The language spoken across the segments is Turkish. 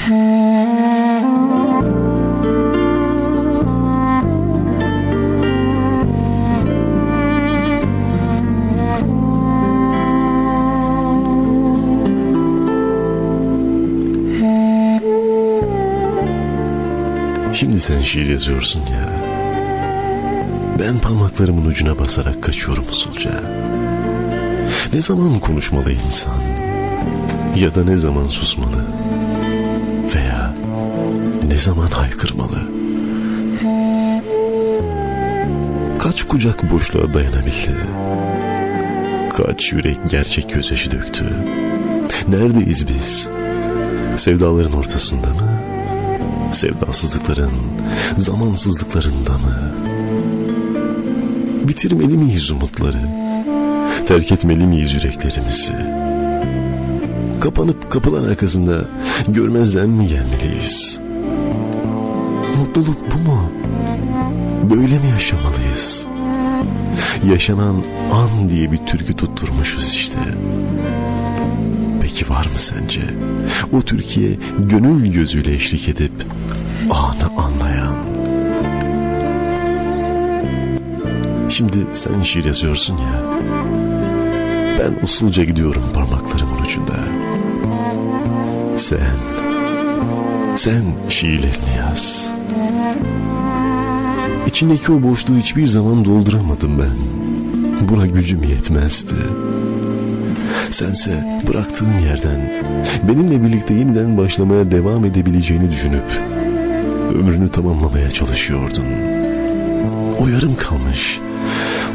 Şimdi sen şiir yazıyorsun ya. Ben parmaklarımın ucuna basarak kaçıyorum usulca. Ne zaman konuşmalı insan? Ya da ne zaman susmalı? Zaman haykırmalı? Kaç kucak boşluğa dayanabildi? Kaç yürek gerçek gözyaşı döktü? Neredeyiz biz? Sevdaların ortasında mı? Sevdasızlıkların, zamansızlıklarında mı? Bitirmeli miyiz umutları? Terk etmeli miyiz yüreklerimizi? Kapanıp kapılar arkasında görmezden mi gelmeliyiz? Mutluluk bu mu? Böyle mi yaşamalıyız? Yaşanan an diye bir türkü tutturmuşuz işte. Peki var mı sence? O Türkiye gönül gözüyle eşlik edip anı anlayan. Şimdi sen şiir yazıyorsun ya. Ben usulca gidiyorum parmaklarımın ucunda. Sen, sen şiirlerini yaz. İçindeki o boşluğu hiçbir zaman dolduramadım ben. Buna gücüm yetmezdi. Sense bıraktığın yerden benimle birlikte yeniden başlamaya devam edebileceğini düşünüp ömrünü tamamlamaya çalışıyordun. O yarım kalmış,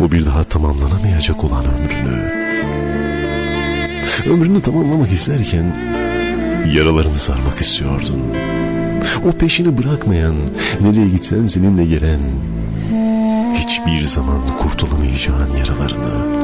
o bir daha tamamlanamayacak olan ömrünü. Ömrünü tamamlamak isterken yaralarını sarmak istiyordun. O peşini bırakmayan, nereye gitsen seninle gelen, hiçbir zaman kurtulamayacağın yaralarını.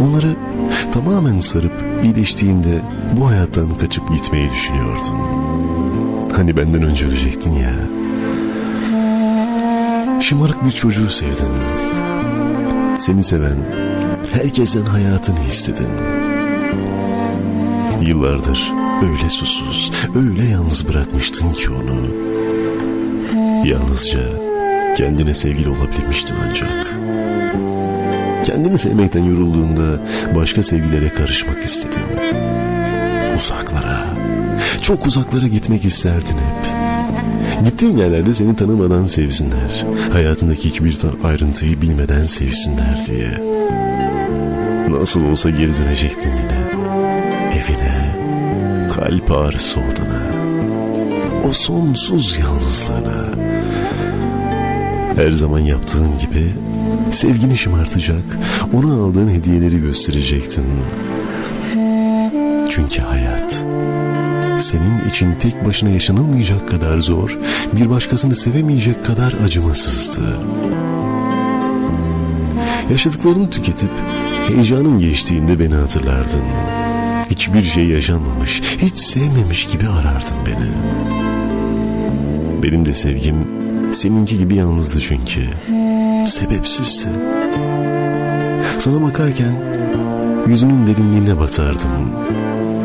Onları tamamen sarıp iyileştiğinde bu hayattan kaçıp gitmeyi düşünüyordun. Hani benden önce ölecektin ya. Şımarık bir çocuğu sevdin. Seni seven, herkesten hayatını istedin. Yıllardır öyle susuz, öyle yalnız bırakmıştın ki onu. Yalnızca kendine sevgili olabilmiştin ancak. Kendini sevmekten yorulduğunda başka sevgilere karışmak istedin. Uzaklara, çok uzaklara gitmek isterdin hep. Gittiğin yerlerde seni tanımadan sevsinler. Hayatındaki hiçbir ayrıntıyı bilmeden sevsinler diye. Nasıl olsa geri dönecektin yine. Kalp ağrısı odana. O sonsuz yalnızlığına. Her zaman yaptığın gibi sevgini şımartacak, ona aldığın hediyeleri gösterecektin. Çünkü hayat senin için tek başına yaşanılmayacak kadar zor, bir başkasını sevemeyecek kadar acımasızdı. Yaşadıklarını tüketip heyecanın geçtiğinde beni hatırlardın. Hiçbir şey yaşanmamış, hiç sevmemiş gibi arardın beni. Benim de sevgim seninki gibi yalnızdı çünkü. Sebepsizdi. Sana bakarken yüzünün derinliğine batardım.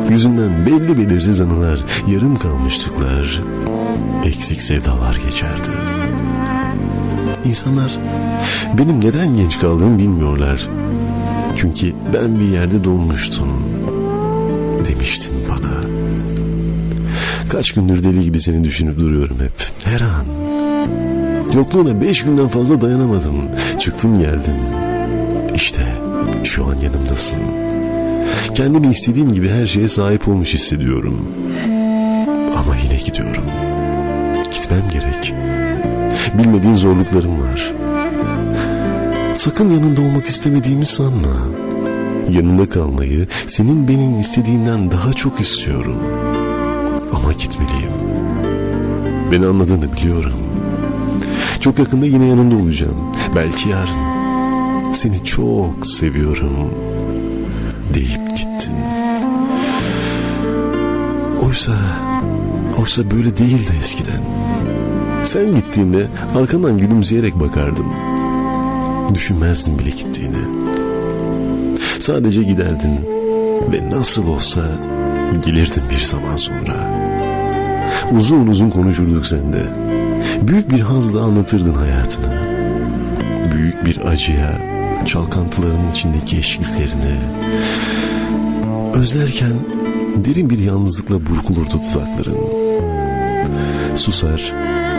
Yüzünden belli belirsiz anılar, yarım kalmışlıklar, eksik sevdalar geçerdi. İnsanlar benim neden genç kaldığımı bilmiyorlar. Çünkü ben bir yerde donmuştum demiştin bana. Kaç gündür deli gibi seni düşünüp duruyorum hep. Her an. Yokluğuna beş günden fazla dayanamadım. Çıktım geldim. İşte şu an yanımdasın. Kendimi istediğim gibi her şeye sahip olmuş hissediyorum. Ama yine gidiyorum. Gitmem gerek. Bilmediğin zorluklarım var. Sakın yanında olmak istemediğimi sanma. Yanında kalmayı senin benim istediğinden daha çok istiyorum. Ama gitmeliyim. Beni anladığını biliyorum. Çok yakında yine yanında olacağım. Belki yarın. Seni çok seviyorum deyip gittin. Oysa, oysa böyle değildi eskiden. Sen gittiğinde arkandan gülümseyerek bakardım. Düşünmezdim bile gittiğini. Sadece giderdin ve nasıl olsa Gelirdin bir zaman sonra. Uzun uzun konuşurduk sende. Büyük bir hazla anlatırdın hayatını. Büyük bir acıya, çalkantıların içindeki eşliklerini. Özlerken derin bir yalnızlıkla burkulurdu dudakların. Susar,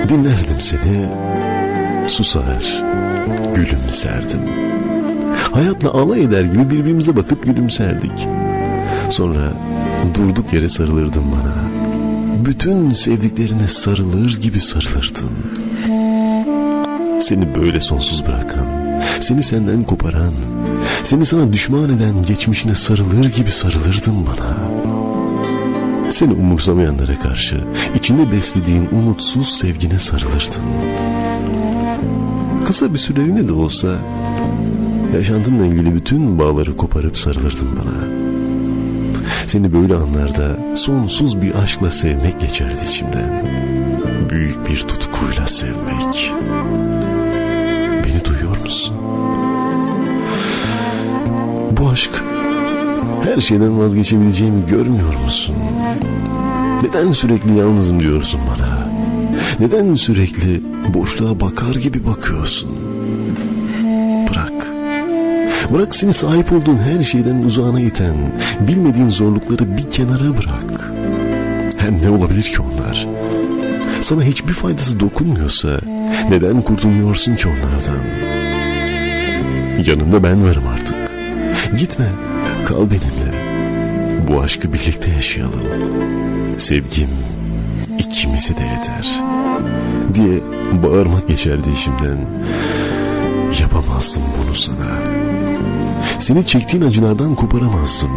dinlerdim seni. Susar, gülümserdim. Hayatla alay eder gibi birbirimize bakıp gülümserdik. Sonra durduk yere sarılırdın bana. Bütün sevdiklerine sarılır gibi sarılırdın. Seni böyle sonsuz bırakan, seni senden koparan, seni sana düşman eden geçmişine sarılır gibi sarılırdın bana. Seni umursamayanlara karşı içinde beslediğin umutsuz sevgine sarılırdın. Kısa bir süreliğine de olsa yaşantınla ilgili bütün bağları koparıp sarılırdın bana. Seni böyle anlarda sonsuz bir aşkla sevmek geçerdi içimden. Büyük bir tutkuyla sevmek. Beni duyuyor musun? Bu aşk her şeyden vazgeçebileceğimi görmüyor musun? Neden sürekli yalnızım diyorsun bana? Neden sürekli boşluğa bakar gibi bakıyorsun? Bırak. Seni sahip olduğun her şeyden uzağına iten, bilmediğin zorlukları bir kenara bırak. Hem ne olabilir ki onlar? Sana hiçbir faydası dokunmuyorsa neden kurtulmuyorsun ki onlardan? Yanında ben varım artık. Gitme, kal benimle. Bu aşkı birlikte yaşayalım. Sevgim ikimize de yeter. Diye bağırmak geçerdi işimden. Yapamazdım bunu sana. Seni çektiğin acılardan koparamazdım.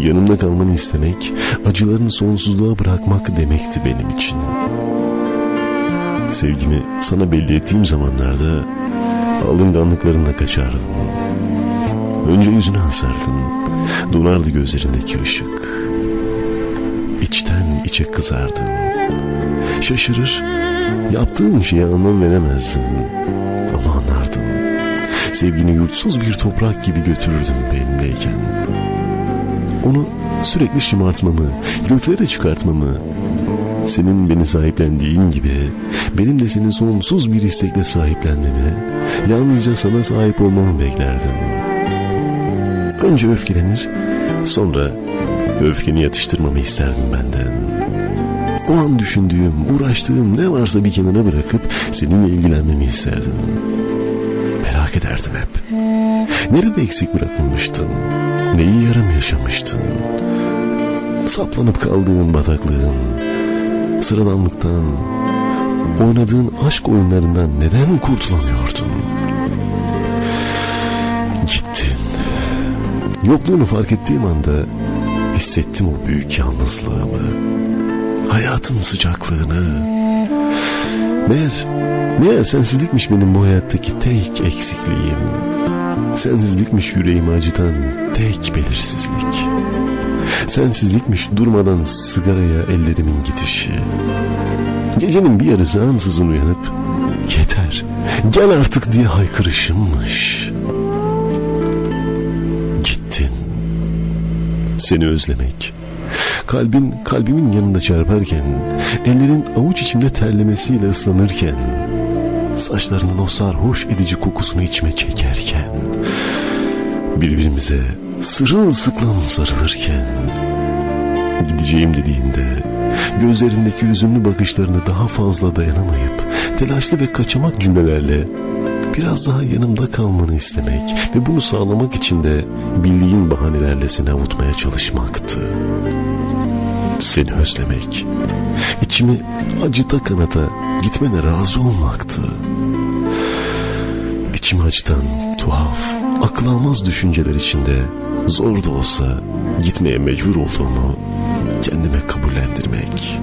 Yanımda kalmanı istemek, acılarını sonsuzluğa bırakmak demekti benim için. Sevgimi sana belli ettiğim zamanlarda alınganlıklarınla kaçardın. Önce yüzünü asardın, donardı gözlerindeki ışık. İçten içe kızardın. Şaşırır, yaptığın şeye anlam veremezdin. Ama anlardın. Sevgini yurtsuz bir toprak gibi götürürdün benimleyken. Onu sürekli şımartmamı, göklere çıkartmamı, senin beni sahiplendiğin gibi benim de senin sonsuz bir istekle sahiplenmemi, yalnızca sana sahip olmamı beklerdim. Önce öfkelenir, sonra öfkeni yatıştırmamı isterdim benden. O an düşündüğüm, uğraştığım ne varsa bir kenara bırakıp seninle ilgilenmemi isterdim. Merak ederdim hep. Nerede eksik bırakılmıştın? Neyi yarım yaşamıştın? Saplanıp kaldığın bataklığın, sıradanlıktan, oynadığın aşk oyunlarından neden kurtulamıyordun? Gittin. Yokluğunu fark ettiğim anda hissettim o büyük yalnızlığımı. Hayatın sıcaklığını. Meğer, meğer sensizlikmiş benim bu hayattaki tek eksikliğim. Sensizlikmiş yüreğimi acıtan tek belirsizlik. Sensizlikmiş durmadan sigaraya ellerimin gidişi. Gecenin bir yarısı ansızın uyanıp yeter gel artık diye haykırışımmış. Gittin. Seni özlemek. Kalbin kalbimin yanında çarparken, ellerin avuç içimde terlemesiyle ıslanırken, saçlarının o sarhoş edici kokusunu içime çekerken, birbirimize sırılsıklam sarılırken, gideceğim dediğinde, gözlerindeki üzümlü bakışlarını daha fazla dayanamayıp, telaşlı ve kaçamak cümlelerle biraz daha yanımda kalmanı istemek ve bunu sağlamak için de bildiğin bahanelerle seni avutmaya çalışmaktı. Seni özlemek, içimi acıta kanata gitmene razı olmaktı. İçimi acıtan tuhaf, akıl almaz düşünceler içinde zor da olsa gitmeye mecbur olduğumu kendime kabullendirmek.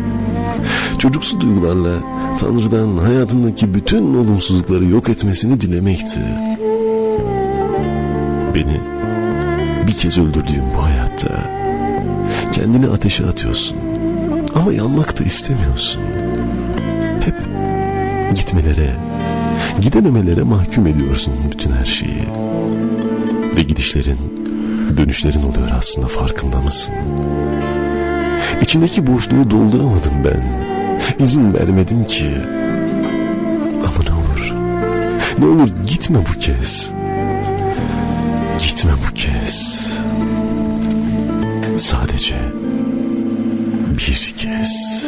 Çocuksu duygularla Tanrı'dan hayatındaki bütün olumsuzlukları yok etmesini dilemekti. Beni bir kez öldürdüğüm bu hayatta kendini ateşe atıyorsun ama yanmak da istemiyorsun. Hep gitmelere, gidememelere mahkum ediyorsun bütün her şeyi. Ve gidişlerin, dönüşlerin oluyor aslında farkında mısın? İçindeki boşluğu dolduramadım ben. İzin vermedin ki. Ama ne olur. Ne olur gitme bu kez. Gitme bu kez. Sadece bir kez.